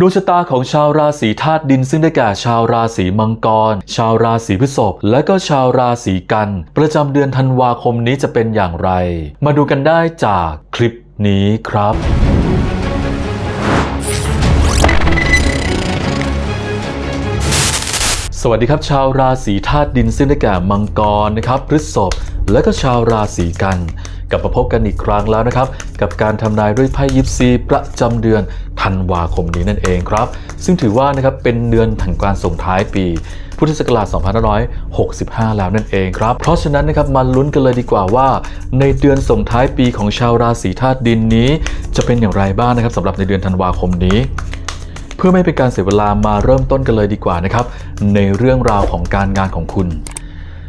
ดวงชะตาของชาวราศีธาตุดินซึ่งได้แก่ชาวราศีมังกร ชาวราศีพฤษภและก็ชาวราศีกัน ประจำเดือนธันวาคมนี้จะเป็นอย่างไร มาดูกันได้จากคลิปนี้ครับสวัสดีครับชาวราศีธาตุดินซึ่งได้แก่มังกรนะครับพฤษภและก็ชาวราศีกัน กลับมาพบกันอีกครั้งแล้วนะครับ กับการทำนายด้วยไพ่ยิปซีประจำเดือนธันวาคมนี้นั่นเองครับ ซึ่งถือว่านะครับเป็นเดือนแห่งการส่งท้ายปี พุทธศักราช 2565 แล้วนั่นเองครับ เพราะฉะนั้นนะครับมาลุ้นกันเลยดีกว่าว่า ในเดือนส่งท้ายปีของชาวราศีธาตุดินนี้ จะเป็นอย่างไรบ้างนะครับสำหรับในเดือนธันวาคมนี้เพื่อไม่เป็นการเสียเวลามาเริ่มต้นกันเลยดีกว่านะครับ ในเรื่องราวของการงานของคุณ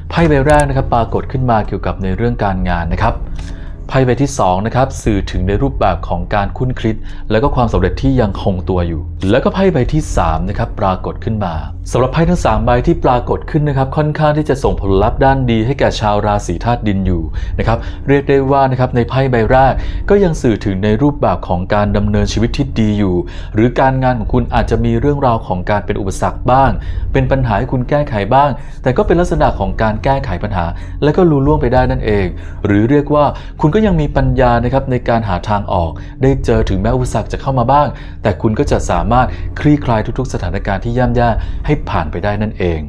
ไพ่ใบแรกนะครับปรากฏขึ้นมาเกี่ยวกับในเรื่องการงานนะครับ ไพ่ใบที่2นะครับสื่อถึงในรูปแบบของการคุ้นคิด และก็ความสำเร็จที่ยังคงตัวอยู่ แล้วก็ไพ่ใบที่3นะครับปรากฏขึ้นมาสำหรับไพ่ทั้ง3ใบที่ปรากฏขึ้นนะครับค่อนข้างที่จะส่งผลลัพธ์ด้านดีให้แก่ชาวราศีธาตุดินอยู่นะครับเรียกได้ว่านะครับในไพ่ใบแรกก็ยังสื่อถึงในรูปแบบของการดำเนินชีวิตที่ดีอยู่ หรือการงานของคุณอาจจะมีเรื่องราวของการเป็นอุปสรรคบ้าง เป็นปัญหาให้คุณแก้ไขบ้าง แต่ก็เป็นลักษณะของการแก้ไขปัญหา และก็รู้ล่วงไปได้นั่นเอง หรือเรียกว่าคุณก็ยังมีปัญญานะครับในการหาทางออก ได้เจอถึงแม้อุปสรรคจะเข้ามาบ้าง แต่คุณก็จะสามารถคลี่คลายทุกๆ สถานการณ์ที่ย่ำแย่ให้ผ่านไปได้นั่นเอง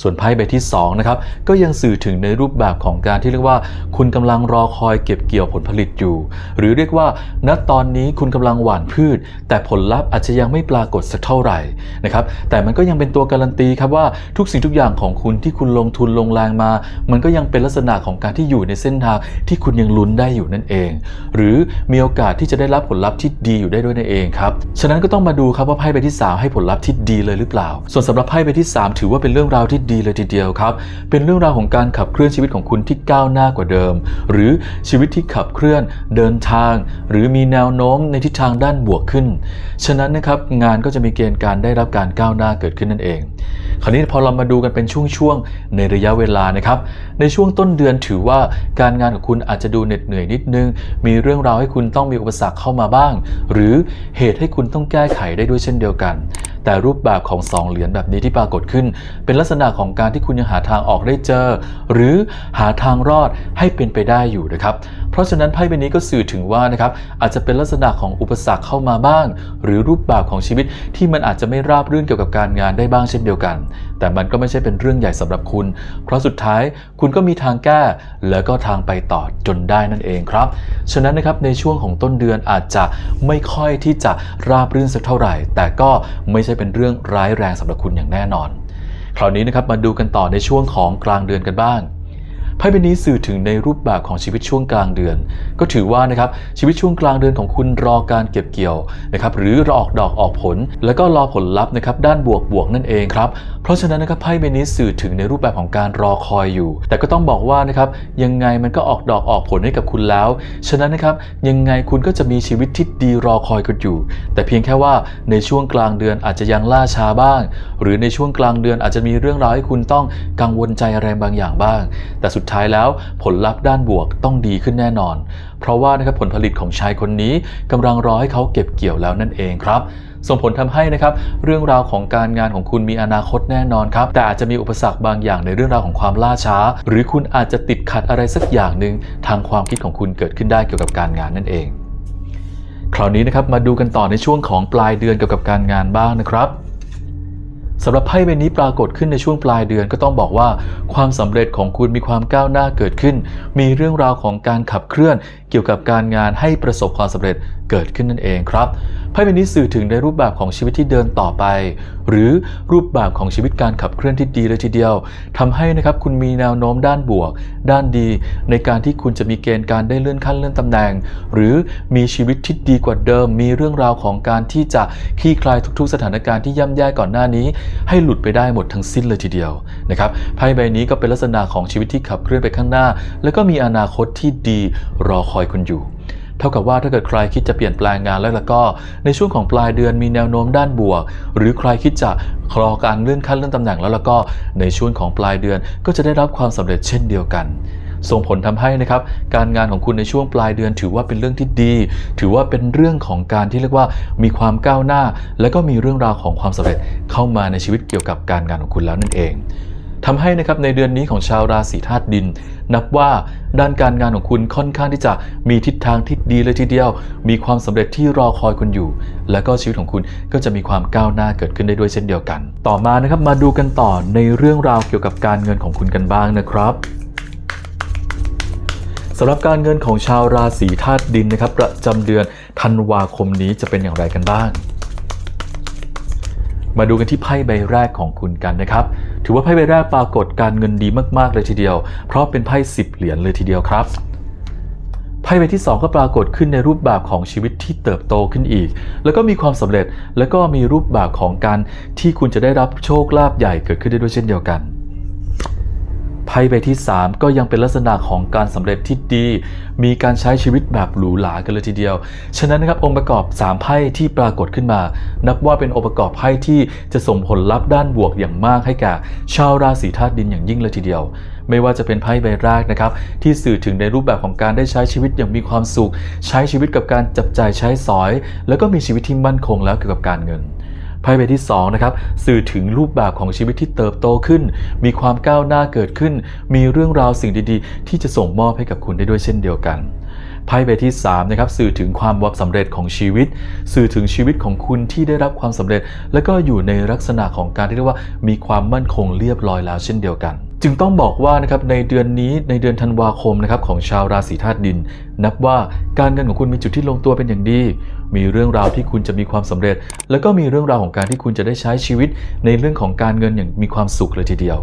ส่วนไพ่ใบที่2นะครับก็ยังสื่อถึงในรูปแบบของการที่เรียกว่า คุณกำลังรอคอยเก็บเกี่ยวผลผลิตอยู่ หรือเรียกว่า ณตอนนี้คุณกำลังหว่านพืช แต่ผลลัพธ์อาจจะยังไม่ปรากฏสักเท่าไหร่นะครับแต่มันก็ยังเป็นตัวการันตีครับว่าทุกสิ่งทุกอย่างของคุณที่คุณลงทุนลงแรงมา มันก็ยังเป็นลักษณะของการที่อยู่ในเส้นทางที่คุณยังลุ้นได้อยู่นั่นเอง หรือมีโอกาสที่จะได้รับผลลัพธ์ที่ดีอยู่ได้ด้วยนั่นเองครับฉะนั้นก็ต้องมาดูครับว่าไพ่ใบที่ 3 ให้ผลลัพธ์ที่ดีเลยหรือเปล่า ส่วนสำหรับไพ่ใบที่ 3 ถือว่าเป็นเรื่องราวที่ดีเลยทีเดียวครับ เป็นเรื่องราวของการขับเคลื่อนชีวิตของคุณที่ก้าวหน้ากว่าเดิม หรือชีวิตที่ขับเคลื่อนเดินทาง หรือมีแนวโน้มในทิศทางด้านบวกขึ้น ฉะนั้นนะครับงานก็จะมีเกณฑ์การได้รับการก้าวหน้าเกิดขึ้นนั่นเอง คราวนี้พอเรามาดูกันเป็นช่วงๆในระยะเวลานะครับ ในช่วงต้นเดือนถือว่าการงานของคุณอาจจะดูเหน็ดเหนื่อยนิดนึง มีเรื่องราวให้คุณต้องมีอุปสรรคเข้ามาบ้าง หรือเหตุให้คุณต้องแก้ไขได้ด้วยเช่นเดียวกัน แต่รูปแบบของสองเหรียญแบบนี้ที่ปรากฏขึ้น เป็นลักษณะของการที่คุณยังหาทางออกได้เจอ หรือหาทางรอดให้เป็นไปได้อยู่นะครับ เพราะฉะนั้นไพ่ใบนี้ก็สื่อถึงว่านะครับอาจจะเป็นลักษณะของอุปสรรคเข้ามาบ้าง หรือรูปแบบของชีวิตที่มันอาจจะไม่ราบรื่นเกี่ยวกับการงานได้บ้างเช่นเดียวกัน แต่มันก็ไม่ใช่เป็นเรื่องใหญ่สำหรับคุณ เพราะสุดท้ายคุณก็มีทางแก้ แล้วก็ทางไปต่อจนได้นั่นเองครับ ฉะนั้นนะครับในช่วงของต้นเดือนอาจจะไม่ค่อยที่จะราบรื่นสักเท่าไหร่ แต่ก็ไม่ใช่เป็นเรื่องร้ายแรงสำหรับคุณอย่างแน่นอน คราวนี้นะครับมาดูกันต่อในช่วงของกลางเดือนกันบ้าง ไพ่ใบนี้สื่อถึงในรูปแบบของชีวิตช่วงกลางเดือน ก็ถือว่านะครับชีวิตช่วงกลางเดือนของคุณรอการเก็บเกี่ยวนะครับหรือรอออกดอกออกผล แล้วก็รอผลลัพธ์นะครับด้านบวกบวกนั่นเองครับ เพราะฉะนั้นนะครับไพ่ใบนี้สื่อถึงในรูปแบบของการรอคอยอยู่ แต่ก็ต้องบอกว่านะครับยังไงมันก็ออกดอกออกผลให้กับคุณแล้ว ฉะนั้นนะครับยังไงคุณก็จะมีชีวิตที่ดีรอคอยกันอยู่ แต่เพียงแค่ว่าในช่วงกลางเดือนอาจจะยังล่าช้าบ้าง หรือในช่วงกลางเดือนอาจจะมีเรื่องราวให้คุณต้องกังวลใจอะไรบางอย่างบ้าง แต่สุดท้ายแล้วผลลัพธ์ด้านบวกต้องดีขึ้นแน่นอน เพราะว่านะครับผลผลิตของชายคนนี้กำลังรอให้เขาเก็บเกี่ยวแล้วนั่นเองครับ ส่งผลทำให้นะครับเรื่องราวของการงานของคุณมีอนาคตแน่นอนครับ แต่อาจจะมีอุปสรรคบางอย่างในเรื่องราวของความล่าช้า หรือคุณอาจจะติดขัดอะไรสักอย่างหนึ่งทางความคิดของคุณเกิดขึ้นได้เกี่ยวกับการงานนั่นเอง คราวนี้นะครับมาดูกันต่อในช่วงของปลายเดือนเกี่ยวกับการงานบ้างนะครับสำหรับไพ่ใบนี้ปรากฏขึ้นในช่วงปลายเดือนก็ต้องบอกว่า ความสำเร็จของคุณมีความก้าวหน้าเกิดขึ้น มีเรื่องราวของการขับเคลื่อนเกี่ยวกับการงานให้ประสบความสำเร็จเกิดขึ้นนั่นเองครับไพ่ใบนี้สื่อถึงในรูปแบบของชีวิตที่เดินต่อไป หรือรูปแบบของชีวิตการขับเคลื่อนที่ดีเลยทีเดียวทำให้นะครับคุณมีแนวโน้มด้านบวก ด้านดี ในการที่คุณจะมีเกณฑ์การได้เลื่อนขั้นเลื่อนตำแหน่ง หรือมีชีวิตที่ดีกว่าเดิม มีเรื่องราวของการที่จะคลี่คลายทุก ๆ สถานการณ์ที่ย่ำแย่ก่อนหน้านี้ ให้หลุดไปได้หมดทั้งสิ้นเลยทีเดียวนะครับไพ่ใบนี้ก็เป็นลักษณะของชีวิตที่ขับเคลื่อนไปข้างหน้า แล้วก็มีอนาคตที่ดีรอคอยคุณอยู่ เท่ากับว่าถ้าเกิดใครคิดจะเปลี่ยนแปลงงานแล้วแล้วก็ ในช่วงของปลายเดือนมีแนวโน้มด้านบวก หรือใครคิดจะครอการเลื่อนขั้นเลื่อนตำแหน่งแล้วแล้วก็ในช่วงของปลายเดือนก็จะได้รับความสำเร็จเช่นเดียวกันส่งผลทำให้นะครับการงานของคุณในช่วงปลายเดือนถือว่าเป็นเรื่องที่ดี ถือว่าเป็นเรื่องของการที่เรียกว่ามีความก้าวหน้า และก็มีเรื่องราวของความสำเร็จเข้ามาในชีวิตเกี่ยวกับการงานของคุณแล้วนั่นเอง ทำให้นะครับในเดือนนี้ของชาวราศีธาตุดิน นับว่าด้านการงานของคุณค่อนข้างที่จะมีทิศทางที่ดีเลยทีเดียว มีความสำเร็จที่รอคอยคุณอยู่ และก็ชีวิตของคุณก็จะมีความก้าวหน้าเกิดขึ้นได้ด้วยเช่นเดียวกัน ต่อมานะครับมาดูกันต่อในเรื่องราวเกี่ยวกับการเงินของคุณกันบ้างนะครับสำหรับการเงินของชาวราศีธาตุดินนะครับ ประจำเดือนธันวาคมนี้จะเป็นอย่างไรกันบ้าง มาดูกันที่ไพ่ใบแรกของคุณกันนะครับ ถือว่าไพ่ใบแรกปรากฏการเงินดีมากๆเลยทีเดียว เพราะเป็นไพ่สิบเหรียญเลยทีเดียวครับไพ่ใบที่ 2 ก็ปรากฏขึ้นในรูปแบบของชีวิตที่เติบโตขึ้นอีก แล้วก็มีความสำเร็จ แล้วก็มีรูปแบบของการที่คุณจะได้รับโชคลาภใหญ่เกิดขึ้นได้ด้วยเช่นเดียวกัน ไพ่ใบที่ 3 ก็ยังเป็นลักษณะของการสำเร็จที่ดี มีการใช้ชีวิตแบบหรูหรากันเลยทีเดียว ฉะนั้นนะครับองค์ประกอบ 3 ไพ่ที่ปรากฏขึ้นมา นับว่าเป็นองค์ประกอบไพ่ที่จะส่งผลลัพธ์ด้านบวกอย่างมากให้แก่ชาวราศีธาตุดินอย่างยิ่งเลยทีเดียวไม่ว่าจะเป็นไพ่ใบแรกนะครับ ที่สื่อถึงในรูปแบบของการได้ใช้ชีวิตอย่างมีความสุข ใช้ชีวิตกับการจับจ่ายใช้สอย แล้วก็มีชีวิตที่มั่นคงแล้วเกี่ยวกับการเงิน ไพ่ใบที่2นะครับสื่อถึงรูปแบบของชีวิตที่เติบโตขึ้น มีความก้าวหน้าเกิดขึ้น มีเรื่องราวสิ่งดีๆ ที่จะส่งมอบให้กับคุณได้ด้วยเช่นเดียวกันไพ่ใบที่3นะครับสื่อถึงความวับสำเร็จของชีวิต สื่อถึงชีวิตของคุณที่ได้รับความสำเร็จ และก็อยู่ในลักษณะของการที่เรียกว่า มีความมั่นคงเรียบร้อยแล้วเช่นเดียวกัน จึงต้องบอกว่านะครับในเดือนนี้ในเดือนธันวาคมนะครับของชาวราศีธาตุดิน นับว่าการเงินของคุณมีจุดที่ลงตัวเป็นอย่างดี มีเรื่องราวที่คุณจะมีความสำเร็จ แล้วก็มีเรื่องราวของการที่คุณจะได้ใช้ชีวิต ในเรื่องของการเงินอย่างมีความสุขเลยทีเดียว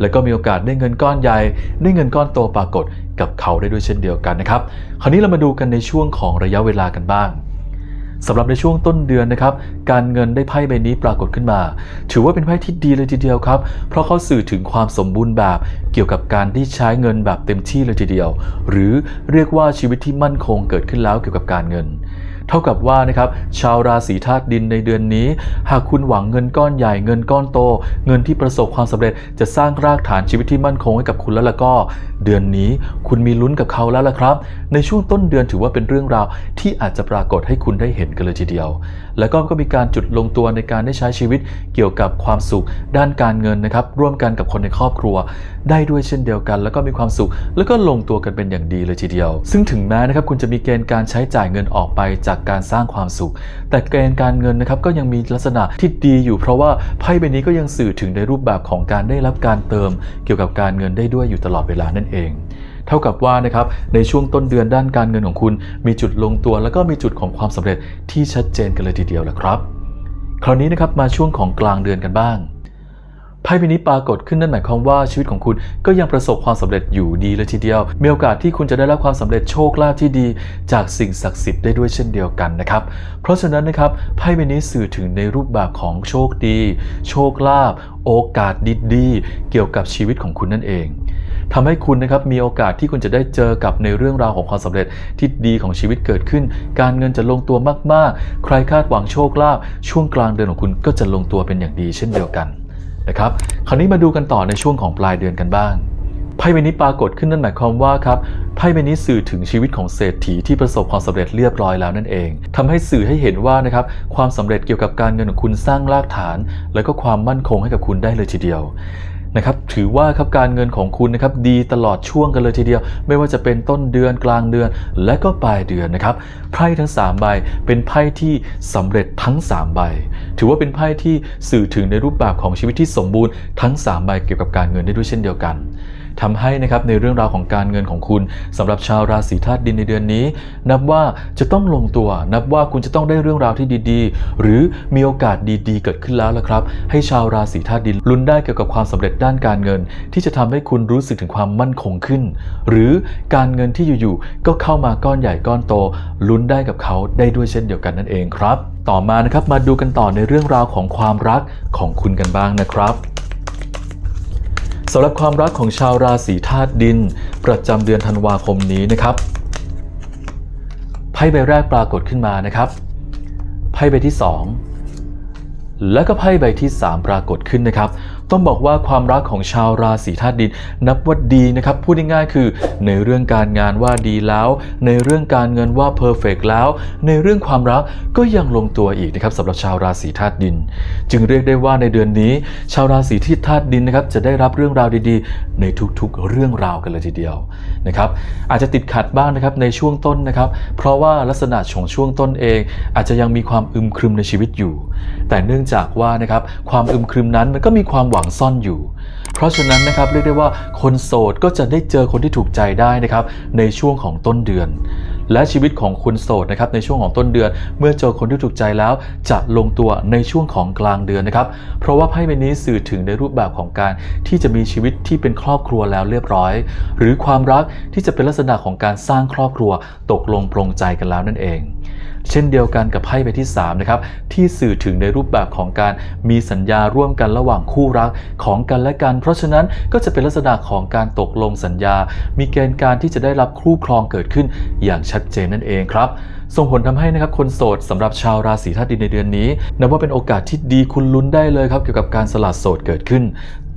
แล้วก็มีโอกาสได้เงินก้อนใหญ่ ได้เงินก้อนโตปรากฏกับเขาได้ด้วยเช่นเดียวกันนะครับ คราวนี้เรามาดูกันในช่วงของระยะเวลากันบ้าง สำหรับในช่วงต้นเดือนนะครับ การเงินได้ไพ่ใบนี้ปรากฏขึ้นมา ถือว่าเป็นไพ่ที่ดีเลยทีเดียวครับ เพราะเขาสื่อถึงความสมบูรณ์แบบเกี่ยวกับการที่ใช้เงินแบบเต็มที่เลยทีเดียว หรือเรียกว่าชีวิตที่มั่นคงเกิดขึ้นแล้วเกี่ยวกับการเงิน เท่ากับว่านะครับชาวราศีธาตุดินในเดือนนี้ หากคุณหวังเงินก้อนใหญ่เงินก้อนโต เงินที่ประสบความสำเร็จจะสร้างรากฐานชีวิตที่มั่นคงให้กับคุณแล้วล่ะก็ เดือนนี้คุณมีลุ้นกับเขาแล้วล่ะครับ ในช่วงต้นเดือนถือว่าเป็นเรื่องราวที่อาจจะปรากฏให้คุณได้เห็นกันเลยทีเดียว แล้วก็ก็มีการจุดลงตัวในการได้ใช้ชีวิตเกี่ยวกับความสุข ด้านการเงินนะครับ ร่วมกันกับคนในครอบครัว ได้ด้วยเช่นเดียวกัน แล้วก็มีความสุข แล้วก็ลงตัวกันเป็นอย่างดีเลยทีเดียว ซึ่งถึงแม้นะครับคุณจะมีเกณฑ์การใช้จ่ายเงินออกไปจากการสร้างความสุข แต่เกณฑ์การเงินนะครับก็ยังมีลักษณะที่ดีอยู่เพราะว่าไพ่ใบนี้ก็ยังสื่อถึงในรูปแบบของการได้รับการเติม เกี่ยวกับการเงินได้ด้วยอยู่ตลอดเวลานั่นเอง เท่ากับว่านะครับในช่วงต้นเดือนด้านการเงินของคุณ มีจุดลงตัว แล้วก็มีจุดของความสำเร็จที่ชัดเจนกันเลยทีเดียวแหละครับ คราวนี้นะครับมาช่วงของกลางเดือนกันบ้างไพ่ใบนี้ปรากฏขึ้นนั่นหมายความว่าชีวิตของคุณก็ยังประสบความสำเร็จอยู่ดีเลยทีเดียว มีโอกาสที่คุณจะได้รับความสำเร็จโชคลาภที่ดี จากสิ่งศักดิ์สิทธิ์ได้ด้วยเช่นเดียวกันนะครับ เพราะฉะนั้นนะครับไพ่ใบนี้สื่อถึงในรูปแบบของโชคดี โชคลาภโอกาสดีๆเกี่ยวกับชีวิตของคุณนั่นเอง ทำให้คุณนะครับมีโอกาสที่คุณจะได้เจอกับในเรื่องราวของความสำเร็จที่ดีของชีวิตเกิดขึ้น การเงินจะลงตัวมากๆ ใครคาดหวังโชคลาภช่วงกลางเดือนของคุณก็จะลงตัวเป็นอย่างดีเช่นเดียวกันนะครับคราวนี้มาดูกันต่อในช่วงของปลายเดือนกันบ้างไพ่ใบนี้ปรากฏขึ้นนั่นหมายความว่าครับไพ่ใบนี้สื่อถึงชีวิตของเศรษฐีที่ประสบความสำเร็จเรียบร้อยแล้วนั่นเองทำให้สื่อให้เห็นว่านะครับความสำเร็จเกี่ยวกับการเงินของคุณสร้างรากฐาน และก็ความมั่นคงให้กับคุณได้เลยทีเดียว นะครับถือว่าครับการเงินของคุณนะครับดีตลอดช่วงกันเลยทีเดียว ไม่ว่าจะเป็นต้นเดือนกลางเดือน และก็ปลายเดือนนะครับไพ่ทั้ง 3 ใบเป็นไพ่ที่สำเร็จทั้ง 3 ใบ ถือว่าเป็นไพ่ที่สื่อถึงในรูปแบบของชีวิตที่สมบูรณ์ทั้ง 3 ใบเกี่ยวกับการเงินได้ด้วยเช่นเดียวกัน ทำให้นะครับในเรื่องราวของการเงินของคุณสำหรับชาวราศีธาตุดินในเดือนนี้ นับว่าจะต้องลงตัว นับว่าคุณจะต้องได้เรื่องราวที่ดีๆ หรือมีโอกาสดีๆ เกิดขึ้นแล้วละครับ ให้ชาวราศีธาตุดินลุ้นได้เกี่ยวกับความสำเร็จด้านการเงิน ที่จะทำให้คุณรู้สึกถึงความมั่นคงขึ้น หรือการเงินที่อยู่ๆก็เข้ามาก้อนใหญ่ก้อนโตลุ้นได้กับเขาได้ด้วยเช่นเดียวกันนั่นเองครับ ต่อมานะครับมาดูกันต่อในเรื่องราวของความรักของคุณกันบ้างนะครับ สำหรับความรักของชาวราศีธาตุดิน ประจำเดือนธันวาคมนี้นะครับไพ่ใบแรกปรากฏขึ้นมานะครับไพ่ใบที่ 2 และก็ไพ่ใบที่ 3 ปรากฏขึ้นนะครับ ต้องบอกว่าความรักของชาวราศีธาตุดินนับว่าดีนะครับพูดง่ายๆคือ ในเรื่องการงานว่าดีแล้ว ในเรื่องการเงินว่าเพอร์เฟกแล้ว ในเรื่องความรักก็ยังลงตัวอีกนะครับสำหรับชาวราศีธาตุดิน จึงเรียกได้ว่าในเดือนนี้ ชาวราศีที่ธาตุดินนะครับจะได้รับเรื่องราวดีๆ ในทุกๆเรื่องราวกันเลยทีเดียวนะครับอาจจะติดขัดบ้างนะครับในช่วงต้นนะครับ เพราะว่าลักษณะของช่วงต้นเอง อาจจะยังมีความอึมครึมในชีวิตอยู่ แต่เนื่องจากว่านะครับความอึมครึมนั้นมันก็มีความวังซ่อนอยู่ เพราะฉะนั้นนะครับเรียกได้ว่าคนโสดก็จะได้เจอคนที่ถูกใจได้นะครับในช่วงของต้นเดือน และชีวิตของคุณโสดนะครับในช่วงของต้นเดือน เมื่อเจอคนที่ถูกใจแล้ว จะลงตัวในช่วงของกลางเดือนนะครับ เพราะว่าไพ่ใบนี้สื่อถึงในรูปแบบของการที่จะมีชีวิตที่เป็นครอบครัวแล้วเรียบร้อย หรือความรักที่จะเป็นลักษณะของการสร้างครอบครัวตกลงปรงใจกันแล้วนั่นเอง เช่นเดียวกันกับไพ่ใบที่3นะครับที่สื่อถึงในรูปแบบของการมีสัญญาร่วมกันระหว่างคู่รักของกันและกัน เพราะฉะนั้นก็จะเป็นลักษณะของการตกลงสัญญา มีเกณฑ์การที่จะได้รับคู่ครองเกิดขึ้นอย่างชัดเจนนั่นเองครับส่งผลทำให้นะครับคนโสดสำหรับชาวราศีธาตุดินในเดือนนี้นับว่าเป็นโอกาสที่ดีคุณลุ้นได้เลยครับเกี่ยวกับการสละโสดเกิดขึ้น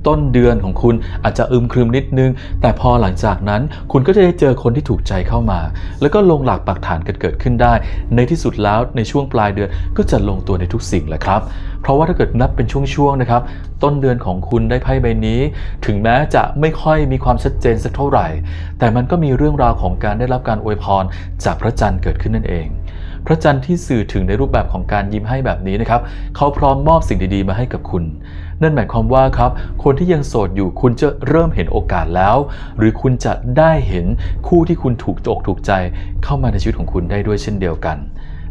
ต้นเดือนของคุณอาจจะอึมครึมนิดนึง แต่พอหลังจากนั้นคุณก็จะได้เจอคนที่ถูกใจเข้ามา แล้วก็ลงหลักปักฐานกันเกิดขึ้นได้ ในที่สุดแล้วในช่วงปลายเดือนก็จะลงตัวในทุกสิ่งแหละครับ เพราะว่าถ้าเกิดนับเป็นช่วงๆนะครับ ต้นเดือนของคุณได้ไพ่ใบนี้ ถึงแม้จะไม่ค่อยมีความชัดเจนสักเท่าไหร่ แต่มันก็มีเรื่องราวของการได้รับการอวยพรจากพระจันทร์เกิดขึ้นนั่นเองพระจันทร์ที่สื่อถึงในรูปแบบของการยิ้มให้แบบนี้นะครับ เขาพร้อมมอบสิ่งดีๆ มาให้กับคุณ นั่นหมายความว่าครับคนที่ยังโสดอยู่คุณจะเริ่มเห็นโอกาสแล้ว หรือคุณจะได้เห็นคู่ที่คุณถูกอกถูกใจเข้ามาในชีวิตของคุณได้ด้วยเช่นเดียวกัน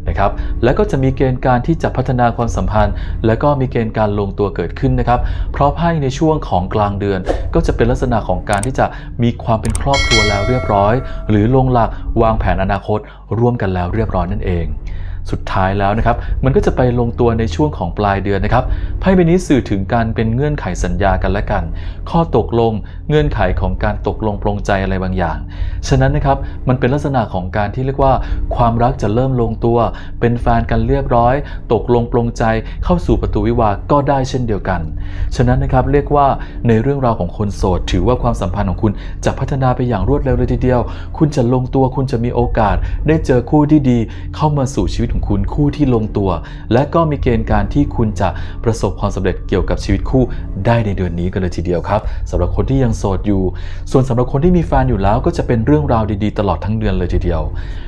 นะครับแล้วก็จะมีเกณฑ์การที่จะพัฒนาความสัมพันธ์ และก็มีเกณฑ์การลงตัวเกิดขึ้นนะครับเพราะไพ่ในช่วงของกลางเดือน ก็จะเป็นลักษณะของการที่จะมีความเป็นครอบครัวแล้วเรียบร้อย หรือลงหลักวางแผนอนาคตร่วมกันแล้วเรียบร้อยนั่นเอง สุดท้ายแล้วนะครับ มันก็จะไปลงตัวในช่วงของปลายเดือนนะครับไพ่ใบนี้สื่อถึงการเป็นเงื่อนไขสัญญากันและกัน ข้อตกลงเงื่อนไขของการตกลงปรงใจอะไรบางอย่าง ฉะนั้นนะครับมันเป็นลักษณะของการที่เรียกว่า ความรักจะเริ่มลงตัว เป็นแฟนกันเรียบร้อย ตกลงปรงใจเข้าสู่ประตูวิวาก็ได้เช่นเดียวกัน ฉะนั้นนะครับเรียกว่าในเรื่องราวของคนโสด ถือว่าความสัมพันธ์ของคุณจะพัฒนาไปอย่างรวดเร็วเลยทีเดียว คุณจะลงตัวคุณจะมีโอกาส ได้เจอคู่ที่ดีเข้ามาสู่ชีวิตของคุณคู่ที่ลงตัว และก็มีเกณฑ์การที่คุณจะประสบความสำเร็จเกี่ยวกับชีวิตคู่ได้ในเดือนนี้กันเลยทีเดียวครับสำหรับคนที่ยังโสดอยู่ ส่วนสำหรับคนที่มีแฟนอยู่แล้วก็จะเป็นเรื่องราวดีๆ ตลอดทั้งเดือนเลยทีเดียว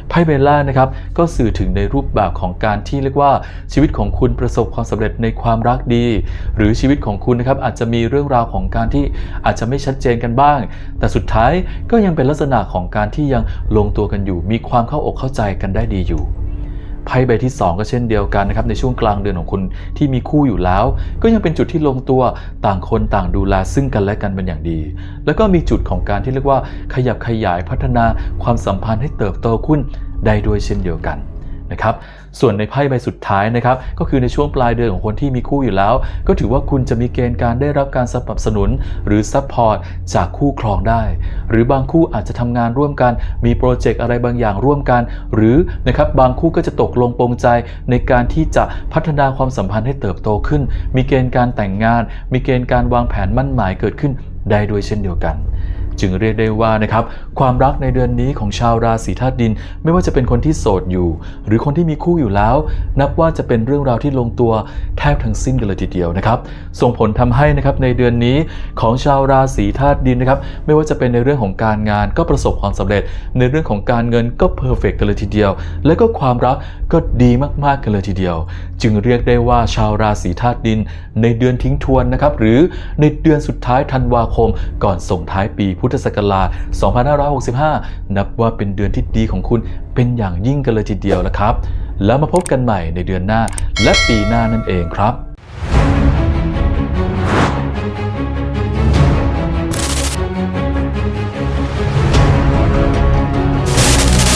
ไพ่เบลล่านะครับก็สื่อถึงในรูปแบบของการที่เรียกว่าชีวิตของคุณประสบความสำเร็จในความรักดี หรือชีวิตของคุณนะครับอาจจะมีเรื่องราวของการที่อาจจะไม่ชัดเจนกันบ้าง แต่สุดท้ายก็ยังเป็นลักษณะของการที่ยังลงตัวกันอยู่ มีความเข้าอกเข้าใจกันได้ดีอยู่ พ่ใบที่ 2 ก็เช่นเดียวกันนะครับในช่วงกลางเดือนของคุณที่มีคู่อยู่แล้ว ก็ยังเป็นจุดที่ลงตัวต่างคนต่างดูแลซึ่งกันและกันเป็นอย่างดี แล้วก็มีจุดของการที่เรียกว่าขยับขยายพัฒนาความสัมพันธ์ให้เติบโตขึ้นได้ด้วยเช่นเดียวกัน นะครับส่วนในไพ่ใบสุดท้ายนะครับก็คือในช่วงปลายเดือนของคนที่มีคู่อยู่แล้ว ก็ถือว่าคุณจะมีเกณฑ์การได้รับการสนับสนุน หรือซัพพอร์ตจากคู่ครองได้ หรือบางคู่อาจจะทำงานร่วมกัน มีโปรเจกต์อะไรบางอย่างร่วมกัน หรือนะครับบางคู่ก็จะตกลงปรงใจในการที่จะพัฒนาความสัมพันธ์ให้เติบโตขึ้น มีเกณฑ์การแต่งงาน มีเกณฑ์การวางแผนมั่นหมายเกิดขึ้นได้ด้วยเช่นเดียวกัน จึงเรียกได้ว่านะครับความรักในเดือนนี้ของชาวราศีธาตุดิน ไม่ว่าจะเป็นคนที่โสดอยู่ หรือคนที่มีคู่อยู่แล้ว นับว่าจะเป็นเรื่องราวที่ลงตัวแทบทั้งสิ้นกันเลยทีเดียวนะครับ ส่งผลทำให้นะครับในเดือนนี้ของชาวราศีธาตุดินนะครับไม่ว่าจะเป็นในเรื่องของการงานก็ประสบความสำเร็จ ในเรื่องของการเงินก็เพอร์เฟกกันเลยทีเดียว และก็ความรักก็ดีมากๆกันเลยทีเดียว จึงเรียกได้ว่าชาวราศีธาตุดิน ในเดือนทิ้งทวนนะครับหรือในเดือนสุดท้ายธันวาคมก่อนส่งท้ายปีพุทธศักราช 2565 นับว่าเป็นเดือนที่ดีของคุณเป็นอย่างยิ่งกันเลยทีเดียวนะครับ แล้วมาพบกันใหม่ในเดือนหน้าและปีหน้านั่นเองครับ